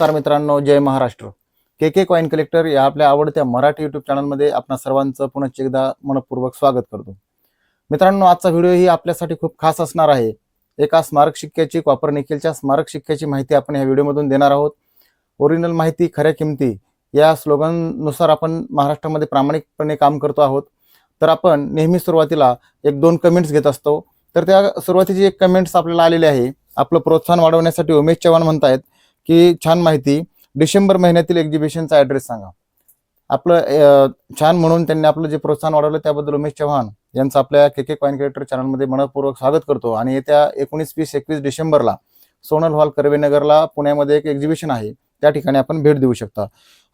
नमस्कार मित्रांनो जय Maharashtra. K K coin collector या आपल्या आवडत्या मराठी युट्यूब चॅनलमध्ये आपण सर्वांचं पुनश्च एकदा मनपूर्वक स्वागत करतो. मित्रांनो आजचा व्हिडिओ ही आपल्यासाठी खूप खास असणार आहे. एका स्मारक शिक्क्याची कॉपर निकेलच्या स्मारक शिक्क्याची माहिती आपण या व्हिडिओमधून देणार आहोत. ओरिजिनल माहिती खऱ्या किमती या स्लोगननुसार आपण महाराष्ट्रामध्ये प्रामाणिकपणे काम करतो आहोत. तर आपण नेहमी सुरुवातीला एक दोन कमेंट्स घेत असतो. तर त्या सुरुवातीची एक कमेंट्स आपल्याला आलेली आहे. आपलं प्रोत्साहन वाढवण्यासाठी उमेश चव्हाण म्हणतायत की छान माहिती. डिसेंबर महिन्यातील एक्झिबिशनचा ॲड्रेस सांगा. आपलं छान म्हणून त्यांनी आपलं जे प्रोत्साहन वाढवलं त्याबद्दल उमेश चव्हाण यांचं आपल्या के के कॉइन क्रिएटर चॅनलमध्ये मनपूर्वक स्वागत करतो. आणि येत्या एकोणीस वीस एकवीस डिसेंबरला सोनल हॉल कर्वेनगरला पुण्यामध्ये एक एक्झिबिशन आहे. त्या ठिकाणी आपण भेट देऊ शकता.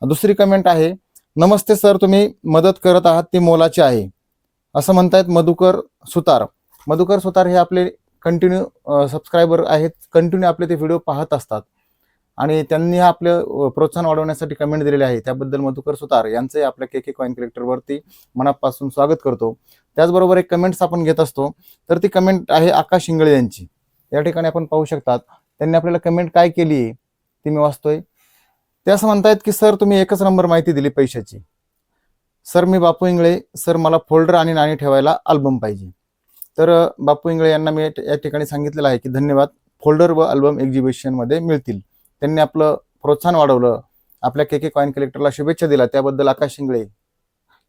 दुसरी कमेंट आहे नमस्ते सर तुम्ही मदत करत आहात ती मोलाची आहे. असं म्हणतायत मधुकर सुतार. मधुकर सुतार हे आपले कंटिन्यू सबस्क्रायबर आहेत. कंटिन्यू आपले ते व्हिडिओ पाहत असतात. आणि त्यांनी हा आपलं प्रोत्साहन वाढवण्यासाठी कमेंट दिलेले आहे. त्याबद्दल मधुकर सुतार यांचे आपल्या के के कॉईन वरती मनापासून स्वागत करतो. त्याचबरोबर एक कमेंट्स आपण घेत असतो. तर ती कमेंट आहे आकाश इंगळे यांची. या ठिकाणी आपण पाहू शकतात त्यांनी आपल्याला कमेंट काय केली आहे ती मी वाचतोय. ते असं म्हणतायत की सर तुम्ही एकच नंबर माहिती दिली पैशाची. सर मी बापू इंगळे सर मला फोल्डर आणि नाणी ठेवायला अल्बम पाहिजे. तर बापू इंगळे यांना मी या ठिकाणी सांगितलेलं आहे की धन्यवाद. फोल्डर व अल्बम एक्झिबिशनमध्ये मिळतील. त्यांनी आपलं प्रोत्साहन वाढवलं. आपल्या के के कॉइन कलेक्टरला शुभेच्छा दिल्या. त्याबद्दल आकाश इंगळे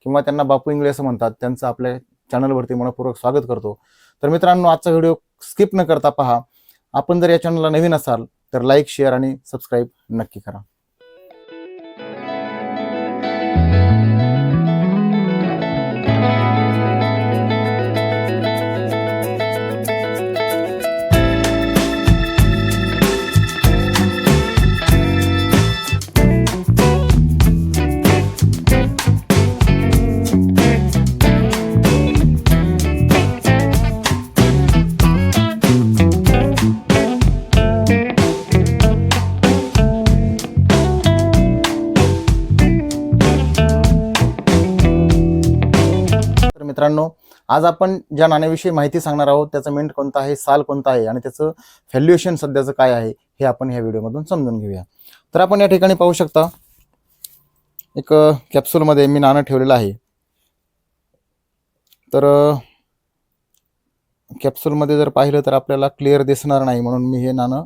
किंवा त्यांना बापू इंगळे असं म्हणतात. त्यांचं आपल्या चॅनलवरती मनपूर्वक स्वागत करतो. तर मित्रांनो आजचा व्हिडिओ स्किप न करता पहा. आपण जर या चॅनलला नवीन असाल तर लाईक शेअर आणि सबस्क्राईब नक्की करा. मित्रांनो आज आपण ज्या नाण्याविषयी माहिती सांगणार आहोत त्याचं मेंट कोणता आहे साल कोणता आहे आणि त्याचं व्हॅल्युएशन सध्याचं काय आहे हे आपण ह्या व्हिडिओमधून समजून घेऊया. तर आपण या ठिकाणी पाहू शकता एक कॅप्सूलमध्ये मी नाणं ठेवलेलं आहे. तर कॅप्सूलमध्ये जर पाहिलं तर आपल्याला क्लिअर दिसणार नाही म्हणून मी हे नाणं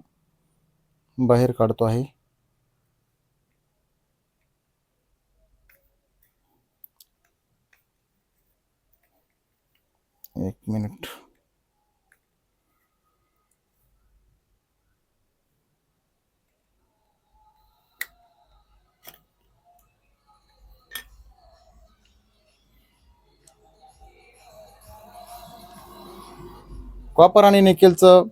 बाहेर काढतो आहे. एक मिनिट. कॉपर आणि निकेलचं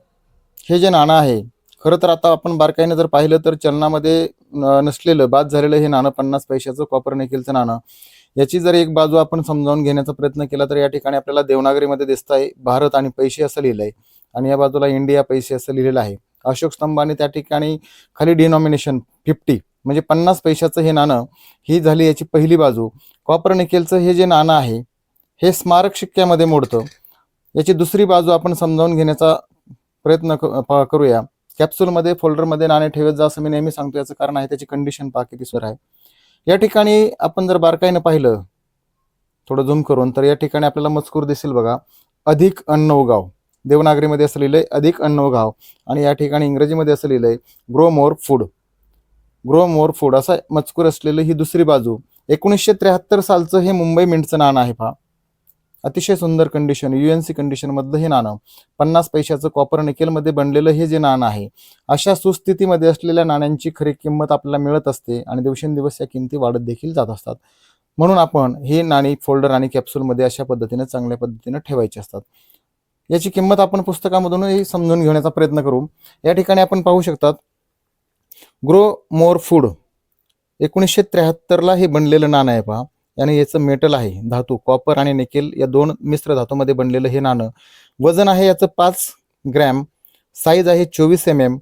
हे जे नाणं आहे खरं तर आता आपण बारकाईने जर पाहिलं तर चलनामध्ये नसलेलं बाद झालेलं हे नाणं पन्नास पैशाचं कॉपर निकेलचं नाणं. याची जर एक बाजू आपण समजावून घेण्याचा प्रयत्न केला तर या ठिकाणी आपल्याला देवनागरीमध्ये दिसत आहे भारत आणि पैसे असं लिहिलं आहे आणि या बाजूला इंडिया पैसे असं लिहिलेलं आहे. अशोक स्तंभाने त्या ठिकाणी खाली डिनॉमिनेशन फिफ्टी म्हणजे पन्नास पैशाचं हे नाणं ही झाली याची पहिली बाजू. कॉपर निकेलचं हे जे नाणं आहे हे स्मारक शिक्क्यामध्ये मोडतं. याची दुसरी बाजू आपण समजावून घेण्याचा प्रयत्न करूया. कॅप्सूलमध्ये फोल्डरमध्ये नाणे ठेवत जा असं मी नेहमी सांगतो याचं कारण आहे त्याची कंडिशन पहा किती आहे. या ठिकाणी आपण जर बारकाईनं पाहिलं थोडं झूम करून तर या ठिकाणी आपल्याला मजकूर दिसेल बघा. अधिक अन्न गाव. देवनागरीमध्ये असं लिहिलंय अधिक अन्न गाव. आणि या ठिकाणी इंग्रजीमध्ये असं लिहिलंय grow more food grow more food असा मजकूर असलेलं ही दुसरी बाजू. एकोणीसशे त्र्याहत्तर सालचं हे मुंबई मिंटचं नाणं आहे पहा. अतिशय सुंदर कंडिशन युएनसी कंडिशन मधलं हे नाणं. पन्नास पैशाचं कॉपर निकेलमध्ये बनलेलं हे जे नाणं आहे अशा सुस्थितीमध्ये असलेल्या नाण्यांची खरी किंमत आपल्याला मिळत असते आणि दिवसेंदिवस या किमती वाढत देखील जात असतात. म्हणून आपण ही नाणी फोल्डर आणि कॅप्सूलमध्ये अशा पद्धतीने चांगल्या पद्धतीने ठेवायची असतात. याची किंमत आपण पुस्तकामधूनही समजून घेण्याचा प्रयत्न करू. या ठिकाणी आपण पाहू शकतात ग्रो मोर फूड एकोणीसशे त्र्याहत्तरला हे बनलेलं नाणं आहे पहा. आणि याचं मेटल आहे धातू. कॉपर आणि निकेल या दोन मिश्र धातूमध्ये बनलेलं हे नाणं. वजन आहे याचं पाच ग्रॅम साईज आहे चोवीस एम एम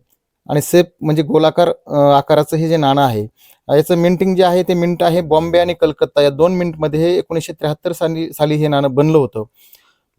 आणि सेप म्हणजे गोलाकार आकाराचं हे जे नाणं आहे याचं मिंटिंग जे आहे ते मिंट आहे बॉम्बे आणि कलकत्ता. या दोन मिंटमध्ये हे एकोणीसशे त्र्याहत्तर साली साली हे नाणं बनलं होतं.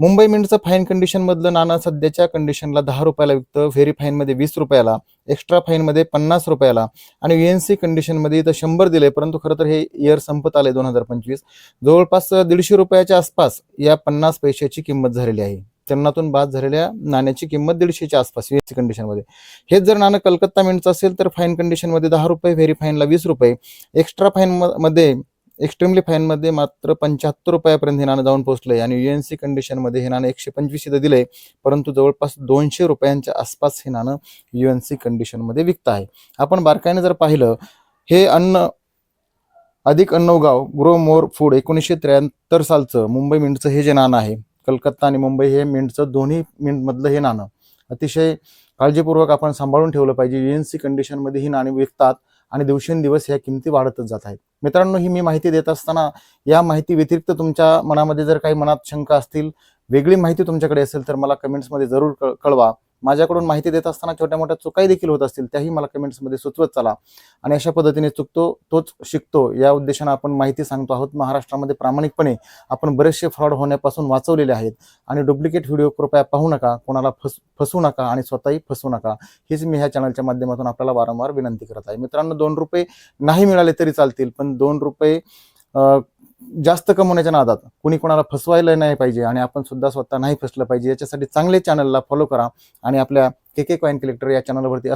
मुंबई मिंटचं फाईन कंडिशन मधलं नाणं सध्याच्या कंडिशनला दहा रुपयाला विकतं. व्हेरी फाईन मध्ये वीस रुपयाला एक्स्ट्रा फाईन मध्ये पन्नास रुपयाला. आणि युएनसी कंडिशनमध्ये इथं शंभर दिले परंतु खरं तर हे इयर संपत आले दोन हजार पंचवीस. जवळपास दीडशे रुपयाच्या आसपास या पन्नास पैशाची किंमत झालेली आहे. चलनातून बाद झालेल्या नाण्याची किंमत दीडशेच्या आसपास युएनसी कंडिशनमध्ये. हेच जर नाणं कलकत्ता मिंटचं असेल तर फाईन कंडिशनमध्ये दहा रुपये व्हेरी फाईनला वीस रुपये. एक्स्ट्रा फाईन मध्ये एक्स्ट्रीमली फाईनमध्ये मात्र पंच्याहत्तर रुपयापर्यंत हे नाणं जाऊन पोहोचलं आहे आणि यू एन सी कंडिशनमध्ये हे नाणं एकशे पंचवीस इथं आहे परंतु जवळपास दोनशे रुपयांच्या आसपास हे नाणं यू एन सी कंडिशनमध्ये विकत आहे. आपण बारकाईने जर पाहिलं हे अन्न अधिक अन्नवगाव ग्रो मोर फूड एकोणीसशे त्र्याहत्तर सालचं मुंबई मिंटचं हे जे नाणं आहे कलकत्ता आणि मुंबई हे मिंटचं दोन्ही मिंटमधलं हे नाणं अतिशय काळजीपूर्वक आपण सांभाळून ठेवलं पाहिजे. यू एन सी कंडिशनमध्ये ही नाणी विकतात. आणि दिवसेंदिवस ह्या किमती वाढतच जात आहेत. मित्रांनो ही मी माहिती देत असताना या माहिती व्यतिरिक्त तुमच्या मनामध्ये जर काही मनात शंका असतील वेगळी माहिती तुमच्याकडे असेल तर मला कमेंट्समध्ये जरूर कळ- कळवा. माझ्याकडून माहिती देत असताना छोट्या मोठ्या चुकाही देखील होत असतील त्याही मला कमेंट्समध्ये सुचवत चला. आणि अशा पद्धतीने चुकतो तोच शिकतो या उद्देशानं आपण माहिती सांगतो आहोत. महाराष्ट्रामध्ये प्रामाणिकपणे आपण बरेचसे फ्रॉड होण्यापासून वाचवलेले आहेत. आणि डुप्लिकेट व्हिडिओ कृपया पाहू नका कोणाला फस फसू नका आणि स्वतःही फसू नका. हीच मी ह्या चॅनलच्या माध्यमातून आपल्याला वारंवार विनंती करत आहे. मित्रांनो दोन रुपये नाही मिळाले तरी चालतील पण दोन रुपये जास्त कमवण्याच्या नादात. कुणी कोणाला फसवायला नाही पाहिजे आणि आपण सुद्धा स्वतः नाही फसलं पाहिजे. याच्यासाठी चांगले चॅनलला फॉलो करा आणि आपल्या के के कॉईन कलेक्टर या चॅनलवरती